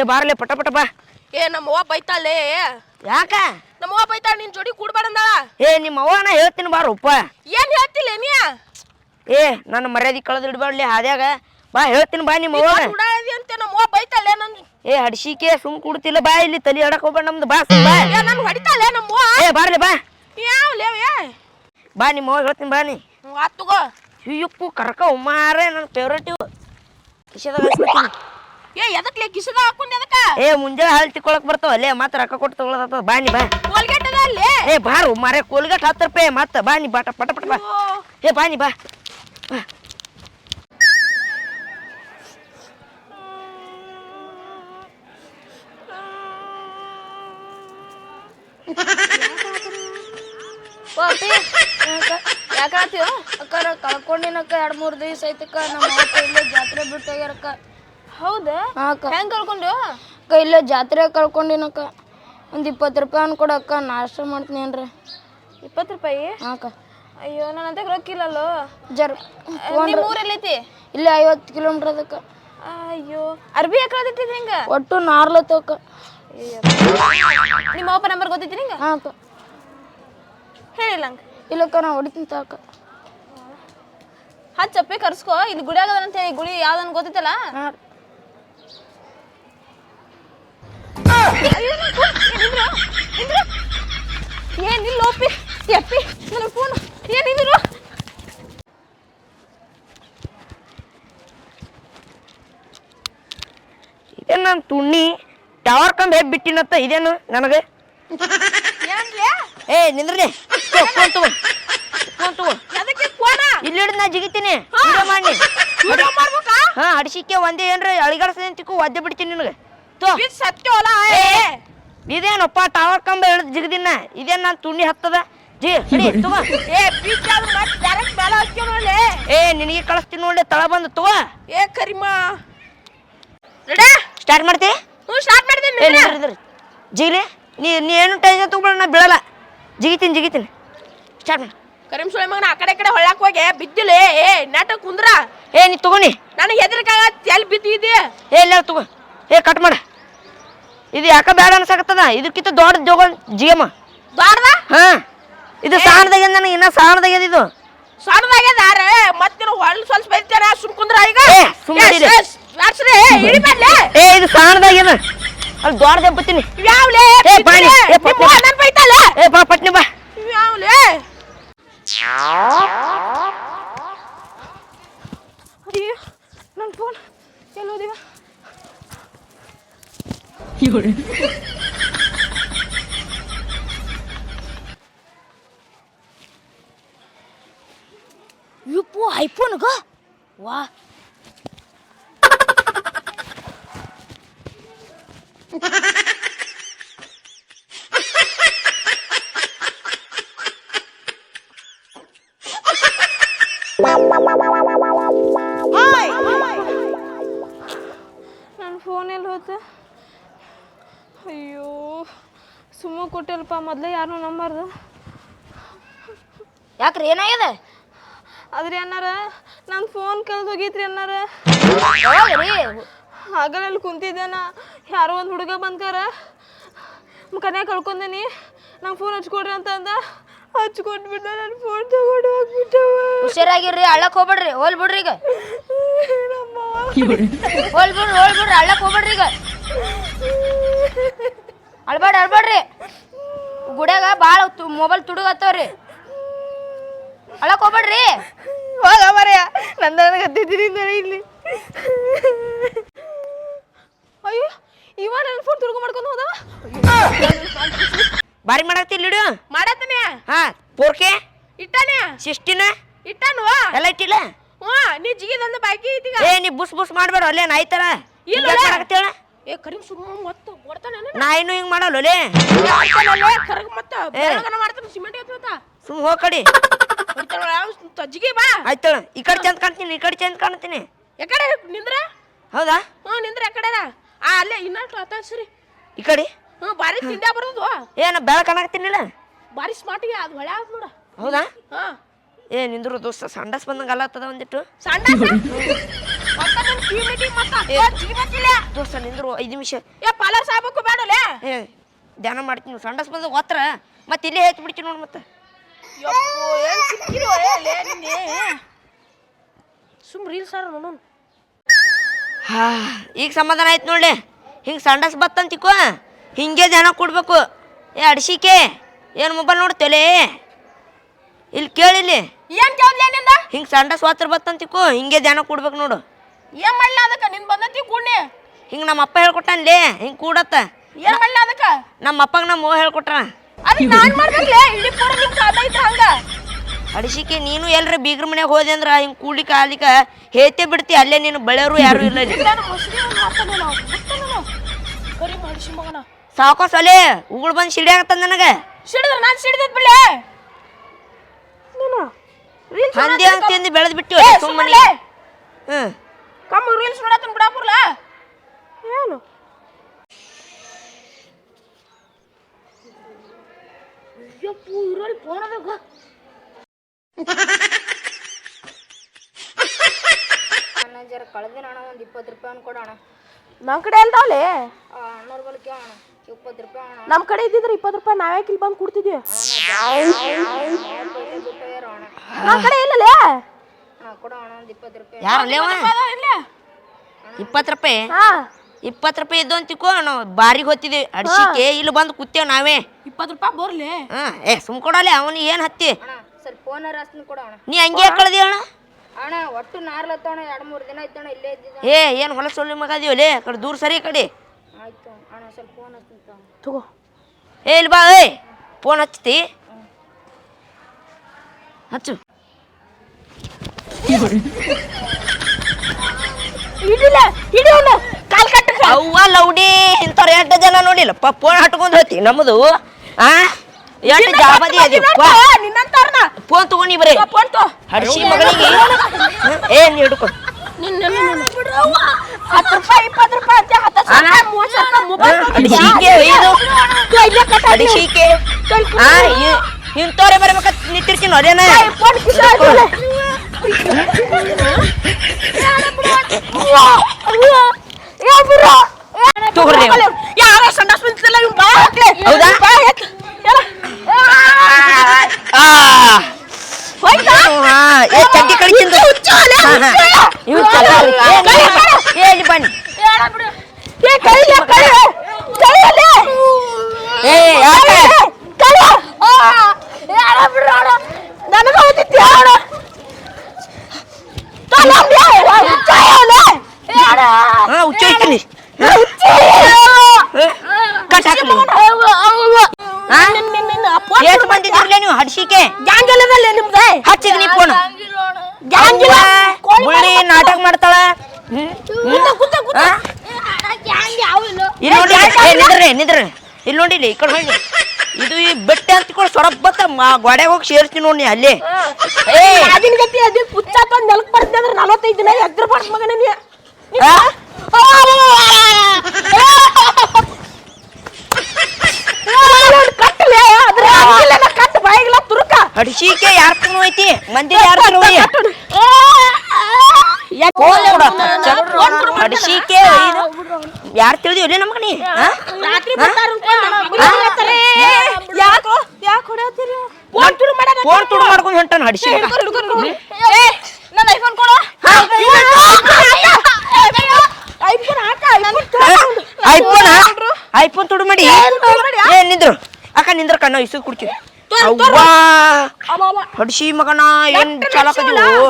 ಏ ಬಾರ್ಲೆ ಪಟ ಪಟ ಬಾ. ಏ ನಮ್ಮ ಅವ್ವ ಬೈತಾಳೆ. ಯಾಕ? ನಮ್ಮ ಅವ್ವ ಬೈತಾಳ ನಿನ್ ಜೋಡಿ ಕೂಡ್ಬೇಡ ಅಂದಾಳ ಏ ನಿಮ್ಮ ಅವ್ವನ ಹೇಳ್ತೀನಿ ಬಾರಪ್ಪ ಏನ್ ಹೇಳ್ತಿಲ್ಲ ನೀ? ಏ ನನ್ನ ಮರ್ಯಾದೆ ಕಳೆದು ಇಡ್ಬಾರ್ಲಿ ಹಾದ್ಯಾಗ. ಬಾ ಹೇಳ್ತೀನಿ ಬಾ ನಿಮ್ಮ ಅವ್ವನ. ಉಡಾದಿ ಅಂತ ನಮ್ಮ ಅವ್ವ ಬೈತಾಳೆ ನನ್ ಏ ಹಡ್ಸಿಕೆ ಸುಮ್ ಕೂಡ್ತಿಲ್ಲ ಬಾ ಇಲ್ಲಿ ತಲಿ ಹಡಕ್ ಹೋಗ್ಬೇಡ ನಮ್ದು ಬಾ ಸುಮ್ ಬಾ. ಏ ನನ್ ಹೊಡಿತಾಳೆ ನಮ್ಮ ಅವ್ವ? ಏ ಬಾರ್ಲೆ ಬಾ. ಯಾವ ಏ? ಬಾ ನಿಮ್ಮ ಅವ್ವ ಹೇಳ್ತೀನಿ ಬಾ ನೀ. ಆತ್ ತಗೋ. ಅಯ್ಯಪ್ಪು ಕರ್ಕ ಉಮ್ಮಾರೆ ನನ್ನ ಫೇವ್ರೇಟ್ ಇವು ಕಿಶದಾಗ. ಏ ಎದಕ್ಲೆ ಕಿಸದ ಹಾಕೊಂಡ್ ಎದಕ್ಕ ಏ ಮುಂಜಾನೆ ಹಾಲು ತಿಕ್ಕೊಳಕ್ ಬರ್ತಾವ ಅಲ್ಲೇ ಮತ್ತೆ ರೊಕ್ಕ ಕೊಟ್ಟು ತಗೊಳದ ಬಾನಿ ಬಾ. ಕೋಲ್ಗೇಟ್ ಅದ ಅಲ್ಲಿ? ಏ ಬಾರು ಮಾರೇ ಕೋಲ್ಗೇಟ್ ಹತ್ತು ರೂಪಾಯಿ ಮತ್ತೆ ಬಾನಿ ಬಾಟ ಪಟ ಪಟ ಬಾ. ಏ ಬಾ. ಬಾ. ಅಕ್ಕ ಯಾಕಾತೀವ ಅಕ್ಕಾರ ಕಳ್ಕೊಂಡಿನಕ್ಕ ಎರಡು ಮೂರು ದಿವಸ ಐತಕ್ಕ ನಮ್ಮ ಅಕ್ಕ ಇಲ್ಲೇ ಜಾತ್ರೆ ಬಿಟ್ಟು ಹೋಗ್ಯಾರಕ್ಕ. ಹೌದಾ? ಅಕ್ಕ ಹೆಂಗ್ ಅಕ್ಕ ಇಲ್ಲೇ ಜಾತ್ರೆ ಕಳ್ಕೊಂಡಿನಕ್ಕ. ಒಂದ್ ಇಪ್ಪತ್ತು ರೂಪಾಯಿ ಅನ್ಕೊಡಕ್ಕ ನಾಷ್ಟ ಮಾಡ್ತೀನಿ ಏನ್ರ. ಇಪ್ಪತ್ತು ರೂಪಾಯಿ? ಹಾ ಅಕ್ಕ ಅಯ್ಯೋ ನನ್ನ ಅಂತ ರೊಕ್ಕಿಲ್ಲಲ್ಲೋ ಜರ್ ನಿಮ್ಮ ಊರಲ್ಲೈತಿ? ಇಲ್ಲೇ ಐವತ್ತು ಕಿಲೋಮೀಟರ್ ಅದಕ್ಕ. ಅಯ್ಯೋ ಅರ್ಬಿ ಹಾಕಿ ಹಿಂಗ? ಒಟ್ಟು ನಾರ್ಲತ್ತಕ್ಕ ನಿಮ್ಮ ಅಪ್ಪ ನಂಬರ್ ಗೊತ್ತೈತಿ ನಿಂಗ ಹಾ ಅಕ್ಕ ಹೇಳಿಲ್ಲ ಹಂಗ ಇಲ್ಲಕ್ಕ ನಾ ಹೊಡಿತೀನಿ ಅಕ್ಕ. ಹಚ್ಚಪ್ಪೆ ಕರ್ಸ್ಕೋ. ಇಲ್ಲಿ ಗುಡಿ ಆಗದಂತ ಹೇಳಿ ಗುಡಿ ಯಾವ್ದನ್ ಗೊತ್ತೈತಲ್ಲ? ಹಾ ಅಯ್ಯೋ, ನನ್ phone. ಏ, ನಿಂದ್ರು, ನಿಂದ್ರು. ಏನ್ ಇಲ್ಲ ಎಪ್ಪಿ ನನ್ನ ಫೋನ್ ಏನಿದ್ರು ಇದೇನು ನನ್ನ ತುಣ್ಣಿ? ಟವರ್ ಕಂಬ ಹೇಗೆ ಬಿಟ್ಟಿನತ್ತ ಇದೇನು ನನಗೆ? ಏ ನಿಂದ್ರಿ ಫೋನ್ ತಗೋ. ಫೋನ್ ತಗೋ. ಇಲ್ಲಿ ನಾ ಜಿಗಿತೀನಿ. ಮಾಡಿ ಹಾ ಅಡಿಸಿಕೆ ಒಂದೇ ಏನ್ರಿ ಅಳಿಗಾಡ್ಸದೆ ಅಂತಿಕ್ಕು ಒದ್ದೆ ಬಿಡ್ತೀನಿ ನಿನಗೆ. ತೋ ಇದು ಸತ್ಯ ಅಲ್ಲ ಏ ಇದೇನಪ್ಪ ಟವರ್ ಕಂಬ ಹಿಡಿದು ಜಿಗದಿನ? ಇದೇನ್ ನನ್ನ ತುಂಡಿ ಹತ್ತದ? ಜಿ ಹಿಡಿ ತಗೋ. ಏ ಬೀಚ್ ಆದ್ರೆ ಮತ್ತೆ ಡೈರೆಕ್ಟ್ ಮೇಲೆ ಹಾಕ್ಯೋ ನೋಡ್ಲೆ. ಏ ನಿನಗೆ ಕಳಿಸ್ತೀನಿ ನೋಡಿ ತಳ ಬಂದು ತಗೋ. ಏ ಕರಿಮ. ರೆಡಾ ಸ್ಟಾರ್ಟ್ ಮಾಡ್ತಿ? ಹ್ಞೂ ಸ್ಟಾರ್ಟ್ ಮಾಡಿದೆ ಏ ನಿಂದ್ರಿ ನಿಂದ್ರಿ ಜಿಗ್ಲಿ. ನೀ ನೀ ಏನು ಟೆನ್ಷನ್ ತಗೊಬೇಡ ನಾ ಬೀಳಲ್ಲ. ಜಿಗಿತೀನಿ ಜಿಗಿತೀನಿ. ಸ್ಟಾರ್ಟ್ ಮಾಡಿ. ಕರಿಮ್ ಸುಳೆ ಮಗನ ಆ ಕಡೆ ಈ ಕಡೆ ಹೊಳ್ಳಾಕ್ ಹೋಗಿ ಬಿದ್ದಿಲ್ಲ ಏ ನಾಟ ಕುಂದ್ರ. ಏ ನೀ ತಗೋನಿ ನನಗೆ ಹೆದರಿಕಾಗ ಎಲ್ಲಿ ಬಿದ್ದಿದ್ದಿ ಏ ಇಲ್ಲ ತಗೋ. ಏ ಕಟ್ ಮಾಡ. ಇದು ಯಾಕ ಬೇಡ ಅನ್ಸಕತ್ತದ? ಇದಕ್ಕಿಂತ ದೊಡ್ಡ ಜೋಗ ಜಿಯಮ್ಮ ದೊಡ್ಡದ? ಹಾ. ಇದು ಸಾಣದಾಗ ನನಗೆ ಇನ್ನ ಸಾಣದಾಗ ಇದು. ಸಣ್ಣದಾಗ್ಯದ ಆರೆ ಮತ್ತೆ ಹೊಳ್ಳಿ ಸ್ವಲ್ಪ ಬೈತಾರ ಸುಮ್ ಕುಂದ್ರ ಈಗ. ಏ, ಸುಮ್ನೆ ಇರಿ. ಏ ಇದು ಸಾಣದಾಗ ಏನು ಅಲ್ಲಿ ದೊಡ್ಡ ಬತ್ತೀನಿ ಯಾವ್ಲೆ ಏ. ಏ, ಬಾ. ನನ್ ಬೈತಾಳೆ? ಏ ಬಾ ಪಟ್ನಿ ಬಾ. ಯಾವ್ಲೆ ಅಯ್ಯೋ ನನ್ನ ಫೋನ್ ಎಲ್ಲೋದಿವ 이거를. 이거 뭐 아이폰인가? 와 ಸುಮ್ಮ ಕೊಟ್ಟಿಲ್ಪ ಮೊದಲೇ ಯಾರು ನಂಬರ್ದು. ಯಾಕ್ರಿ ಏನಾಗಿದೆ ಆದ್ರೆ ಅನ್ನಾರ ನನ್ನ ಫೋನ್ ಕಳ್ದು ಹೋಗಿತ್ರಿ ಅನ್ನಾರ ಯಾವಾಗ್ರಿ? ಅಲ್ಲಿ ಕುಂತಿದ್ದೇನ ಯಾರೋ ಒಂದು ಹುಡುಗ ಬಂದ್ಕಾರ. ಕನ್ಯಾಗ ಕಳ್ಕೊಂಡೇನಿ. ನಂಗೆ ಫೋನ್ ಹಚ್ಕೊಡ್ರಿ ಅಂತ ಅಂದ. ಹಚ್ಕೊಂಡ್ಬಿಟ್ಟ ನನ್ನ ಫೋನ್ ತಗೊಂಡು ಹೋಗ್ಬಿಟ್ಟವ. ಹುಷಾರಾಗಿರ್ರಿ ಅಳ್ಳಕ್ ಹೋಗ್ಬೇಡ್ರಿ ಹೋಲ್ ಬಿಡ್ರಿ ಈಗ. ನಮ್ಮ ಹೋಲ್ ಬಿಡ್ರಿ ಹೋಲ್ ಬಿಡ್ರಿ ಅಳ್ಳಕ್ ಹೋಗ್ಬೇಡ್ರಿ ಈಗ. ಅಳ್ಬೇಡ ಅಳ್ಬೇಡ್ರಿ. ಗುಡ್ಯಾಗ ಭಾಳ ಮೊಬೈಲ್ ತುಡುಗತ್ತವ್ರಿ. ಅಳಕ್ ಹೋಗ್ಬೇಡ್ರಿ. ಹೋಗ ಮರೆಯ ನಂದ ಗದ್ದಿದ್ದೀನಿ ಇಲ್ಲಿ. ಅಯ್ಯೋ ಇವ ನನ್ನ ಫೋನ್ ತುರ್ಗು ಮಾಡ್ಕೊಂಡು ಹೋದ? ಬಾರಿ ಮಾಡಾಕ್ತಿಲ್ಲ ಇಡು ಮಾಡತ್ತನೆ. ಹಾ ಪೋರ್ಕೆ? ಇಟ್ಟಾನೆ. ಸಿಸ್ಟಿನ ಇಟ್ಟಾನು ಎಲ್ಲ ಇಟ್ಟಿಲ್ಲ? ಹ್ಞೂ ನೀ ಜಿಗಿದಂದ ಬಾಕಿ ಐತಿಗ ಏ ನೀ ಬುಸ್ ಬುಸ್ ಮಾಡ್ಬೇಡ ಅಲ್ಲೇನ್ ಆಯ್ತಾರ ಇಲ್ಲ. ಏ ಕರಿಮ್ ಸುಮ್ಮ ಮತ್ತೆ ಕೊಡ್ತಾನೆ ನಾ ಇನ್ನು ಹಿಂಗ್ ಮಾಡಲ್ಲ ಕರಗ್ ಮತ್ತ ಮಾಡ್ತಾನೆ ಸಿಮೆಂಟ್ ಎತ್ತುತ್ತ ಸುಮ್ ಹೋಗ್ ಕಡಿ. ತಜ್ಜಿಗೆ ಬಾ. ಆಯ್ತಳ ಈ ಕಡೆ ಚಂದ ಕಾಣ್ತೀನಿ ಈ ಕಡೆ ಚಂದ ಕಾಣ್ತೀನಿ. ಯಾಕಡೆ ನಿಂದ್ರ? ಹೌದಾ? ಹ್ಞೂ ನಿಂದ್ರ ಯಾಕಡೆ ಆ ಅಲ್ಲೇ ಇನ್ನಷ್ಟು ಆತ ಸರಿ ಈ ಕಡೆ? ಹ್ಞೂ ಭಾರಿ ತಿಂದ ಬರೋದು. ಏನ ಬೆಳ ಕಾಣಕತ್ತೀನಿಲ್ಲ ಭಾರಿ ಸ್ಮಾರ್ಟಿಗೆ ಅದು ಹೊಳೆ ಆದ್ ನೋಡ. ಹೌದಾ? ಹಾ. ಏ ನಿಂದ್ರು ದೋಸ್ತ ಸಂಡಸ್ ಬಂದಂಗಲ್ಲ ಆಗ್ತದ ಒಂದಿಟ್ಟು? ಮತ್ತ ದೋಸ್ತ ನಿಂದ್ರು ಐದು ನಿಮಿಷ ಏ ಪಾಲರ್ ಸಾಹೇಬಕ್ಕೂ ಬೇಡಲೇ ಏ ಧ್ಯಾನ ಮಾಡ್ತೀನಿ ಸಂಡಸ್ ಬಂದ ಒತ್ತರ ಮತ್ತೆ ಇಲ್ಲೇ ಹೆಚ್ಚು ಬಿಡ್ತೀನಿ ನೋಡಿ ಮತ್ತೆ ಸುಮ್ ರೀಲ್ಸ್ ಆರ ನೋಡು ಹಾ ಈಗ ಸಮಾಧಾನ ಆಯ್ತು ನೋಡ್ಲಿ ಹಿಂಗೆ ಸಂಡಸ್ ಬತ್ತಂತಿಕೋ ಹಿಂಗೆ ಧ್ಯಾನ ಕೊಡ್ಬೇಕು ಏ ಅಡ್ಸಿಕೆ. ಏನು ಮೊಬೈಲ್ ನೋಡ್ತೇಲೆ ಇಲ್ಲಿ ಕೇಳಿಲ್ಲಿ ಏನು ಕೇಳ್ದ್ಲೇ ನಿಂದ? ಹಿಂಗೆ ಸಂಡಸ್ ವಾತ್ರ ಬತ್ತಂತಿಕೋ ಹಿಂಗೆ ಧ್ಯಾನ ಕೊಡ್ಬೇಕು ನೋಡು. ಏನ್ ಮಾಡ್ಲ ಅದಕ್ಕ? ನಿನ್ ಬಂದತಿ ಕೂಡ್ನಿ. ಹಿಂಗೆ ನಮ್ಮ ಅಪ್ಪ ಹೇಳ್ಕೊಟ್ಟಾನ್ಲೇ ಹಿಂಗೆ ಕೂಡತ್ತ. ಏನ್ ಮಾಡ್ಲ ಅದಕ್ಕ? ನಮ್ಮ ಅಪ್ಪಗೆ ನಮ್ಮ ಮೋ ಹೇಳ್ಕೊಟ್ರ. ಅದಕ್ಕೆ ನಾನ್ ಮಾಡ್ಬೇಕ್ಲೇ ಇಡೀ ಪೂರ ನಿಮ್ ಕಾದ ಐತೆ ಹಂಗ. ಅಡಿಸಿಕೆ ನೀನು ಎಲ್ರ ಬೀಗ್ರ ಮನ್ಯಾಗ ಹೋದೆ ಅಂದ್ರ ಹಿಂಗ್ ಕೂಡ್ಲಿ ಕಾಲಿಕ ಹೇತೆ ಬಿಡ್ತಿ ಅಲ್ಲೇ ನೀನು ಬೆಳೆಯೋರು ಯಾರು ಇಲ್ಲ ಇಲ್ಲಿ. ಸೊಲೆ ಮುಸ್ಲಿ ಆಗತ್ತ ನನಗ ಕರಿ ಮಾಡಿಸಿ ಮಗನ. ಸಾವ್ಕಾಸ್ ಅಲೇ ಉಗುಳು ಬಂದು ಸಿಡಿಯಾಗತ್ತದ ನನಗೆ. ಸಿಡಿದ್ರ ನಾನ್ ಸಿಡಿದದ್ ಬಿಡ್ಲೆ. ನೀನು. ರೀಲ್ಸ್ ಹಂದಿ ತಿಂದು ಬೆಳೆದು ಬಿಟ್ಟು ಸುಮ್ಮನೆ ಹ್ಞೂ ಕಮ್ಮ ರೀಲ್ಸ್ ನೋಡತ್ತನ್ ಬಿಡಾಪುರ್ಲ ಏನು ಯಪ್ಪು ಇದ್ರಲ್ಲಿ ಫೋನ್ ಅದಾಗ ಮ್ಯಾನೇಜರ್ ಕಳೆದಿನ ಅಣ್ಣ ಒಂದು ಇಪ್ಪತ್ತು ರೂಪಾಯಿ ಅನ್ನು ನಮ್ಮ ನಮ್ ಕಡೆ ಅಲ್ದಾವ್ಲೆ ಅಣ್ಣವ್ರ ಬಳಿ ಕೇಳೋಣ ಇಪ್ಪತ್ತು ರೂಪಾಯಿ ಅಣ್ಣ ನಮ್ಮ ಕಡೆ ಇದ್ದಿದ್ರೆ ಇಪ್ಪತ್ತು ರೂಪಾಯಿ ನಾವೇ ಇಲ್ಲಿ ಬಂದು ಕೊಡ್ತಿದ್ವಿ ನಮ್ಮ ಕಡೆ ನಮ್ ಕಡೆ ಅಣ್ಣ ಒಂದು ಇಪ್ಪತ್ತು ರೂಪಾಯಿ. ಯಾರು ಇಪ್ಪತ್ತು ರೂಪಾಯಿ? ಹಾ. ಇಪ್ಪತ್ತು ರೂಪಾಯಿ ಇದ್ದು ಅಂತಿಕೋ ನಾವು ಬಾರಿಗೆ ಹೊತ್ತಿದ್ವಿ ಅಡಿಸಿಕೆ ಇಲ್ಲಿ ಬಂದು ಕೂತೇವ್ ನಾವೇ. ಇಪ್ಪತ್ತು ರೂಪಾಯಿ ಬರ್ಲಿ. ಹಾ ಏ ಸುಮ್ ಕೊಡಲೆ ಅವನಿಗೆ ಏನು ಹತ್ತಿ? ಅಣ್ಣ ಫೋನ್ ಕೊಡ ಕೊಡೋಣ ನೀ ಹಂಗೆ ಕಳ್ದಿ ಅಣ್ಣ? ಅಣ್ಣ ಒಟ್ಟು ನಾರ್ಲತ್ತೋಣ ಎರಡು ಮೂರು ದಿನ ಇತ್ತೋಣ ಇಲ್ಲೇ ಇದ್ದಿದ್ದ. ಏ ಏನು ಹೊಲ ಸೊಳ್ಳಿ ಮಗ ಅದೀವಲೇ ಕಡೆ ದೂರ ಸರಿ ಈ ಕಡೆ. ಆಯ್ತು ಅಣ್ಣ ಸ್ವಲ್ಪ ಫೋನ್ ಹಚ್ತೀನಿ ತಗೋ. ತಗೋ. ಏ ಇಲ್ಲಿ ಬಾ ಏ ಫೋನ್ ಹಚ್ತಿ ಹಚ್ಚು. ಕಾಲ್ ಕಟ್ಟ ಅವ್ವ ಲೌಡಿ ಇಂಥವ್ರು ಎಂಟು ಜನ ನೋಡಿಲ್ಲಪ್ಪ ಫೋನ್ ಹಟ್ಕೊಂಡು ಹೋತಿ ನಮ್ಮದು ಆ? ಎಷ್ಟು ಜಾಬದಿ ನಿನ್ನಂತಾರ್ನ ಫೋನ್ ತಗೊಂಡಿ ಬರೀ ಫೋನ್ ತೋ ಹಡ್ಸಿ ಮಗಳಿಗೆ. ಏ ನೀ ಹಿಡ್ಕೊ. ಹತ್ತು ರೂಪಾಯಿ ಇಪ್ಪತ್ತು ರೂಪಾಯಿ ಅಂತ ಹತ್ತು ಅಣ್ಣ. ರೂಪಾಯಿ ಮೂವತ್ತು ರೂಪಾಯಿ ಮೊಬೈಲ್ ಅಡಿಸಿಕೆ ಇದು. ಅಡಿಸಿಕೆ ಆ ಇ- ಇಂಥವ್ರೆ ಬರ್ಬೇಕಂತ ನಿಂತಿರ್ತೀನಿ ಅದೇನ? ನೀವು. ಯಾರ ಸಂಡಾಸ್ ಬಂತಿಲ್ಲ ಇವ್ ಬಾಯ್ ಹಾಕ್ಲೆ ಹೌದಾ? ಬಾಯ್ ಹಾಕ್. ಎಲ್ಲ. ಆ ಹೋಯ್ತಾ? ಹಾ, ಏ. ಇವ್ ಏ ಬನ್ನಿ ಕೈ ಕೈಯಲ್ಲಿ ಏ ಯಾಕೆ ಕೈ ಆ ಯಾರ ಬಿಡು ಅಣ್ಣ ನನಗೆ ಹೋಗ್ತಿತ್ತು ಯಾರ ತಲಂಬ್ಯ ಹುಚ್ಚ ಅವನೇ ಯಾರ ಹಾ ಹುಚ್ಚ ಐತೀನಿ ಹುಚ್ಚ ಕಟ್ ಹಾಕ್ಲಿ ಹಾ? ಎಷ್ಟು ಬಂದಿದ್ರಲ್ಲ ನೀವು ಹಡ್ಸಿಕೆ ಗ್ಯಾಂಗ್ ಎಲ್ಲದಲ್ಲ ನಿಮ್ದೆ ಹಚ್ಚಿದ್ ನೀ ಫೋನ್ ಗ್ಯಾಂಗ್ ಇಲ್ಲ ಬುಳ್ಳಿ ನಾಟಕ ಮಾಡ್ತಾಳ ಹ್ಮ್? ಹಾ? ಇಲ್ಲಿ ನೋಡಿ ಏ ನಿಂದ್ರಿ ನಿಂದ್ರಿ ಇಲ್ಲಿ ನೋಡಿಲಿ ಈ ಕಡೆ ಹೋಗಿ ಇದು ಈ ಬೆಟ್ಟೆ ಅಂತ ಕೂಡ ಬತ್ತ ಗೋಡೆ ಹೋಗಿ ಸೇರ್ತೀನಿ ನೋಡಿ ಅಲ್ಲಿ ಏ ಅದಿನ ಗತಿ ಅದಿ ಪುಚ್ಚ ನೆಲಕ್ ಅಂದ್ರೆ ನಲವತ್ತೈದು ದಿನ ಎದ್ರ ಬರ್ಸ್ ಮಗನ ನೀ ಆ? ಕಟ್ಟಲೆ ಅದ್ರ ಹಂಗಿಲ್ಲ ನಾ ಕಟ್ಟು ಬಾಯಿಗಿಲ್ಲ ತುರುಕ ಹಡ್ಸಿಕೆ ಯಾರ ಐತಿ ಮಂದಿ ಯಾರ ನೋಡಿ ಹಡ್ಸಿಕೆ ಯಾರು ತಿಳಿದಿವ್ರಿ ನಮಗ ನೀ? ರಾತ್ರಿ ಯಾಕೋ? ಯಾಕೆ? ಹೊಡೆಯತ್ತೀರಿ ಫೋನ್ ತುಡು ಮಾಡ ಫೋನ್ ತುಡು ಮಾಡ್ಕೊಂಡು ಹೊಂಟಾನ ಹಡ್ಸಿ ನನ್ನ ಐಫೋನ್ ಕೊಡು. ಐಫೋನ್ ಐಫೋನ್ ತುಡು ಮಾಡಿ. ನಿಂದ್ರು. ಅಕ್ಕ ನಿಂದ್ರ ಕಣ್ಣ ಇಸು ಅವ್ವಾ. ಹಡ್ಸಿ ಮಗನ ಏನ್ ಚಾಲಕದಿವು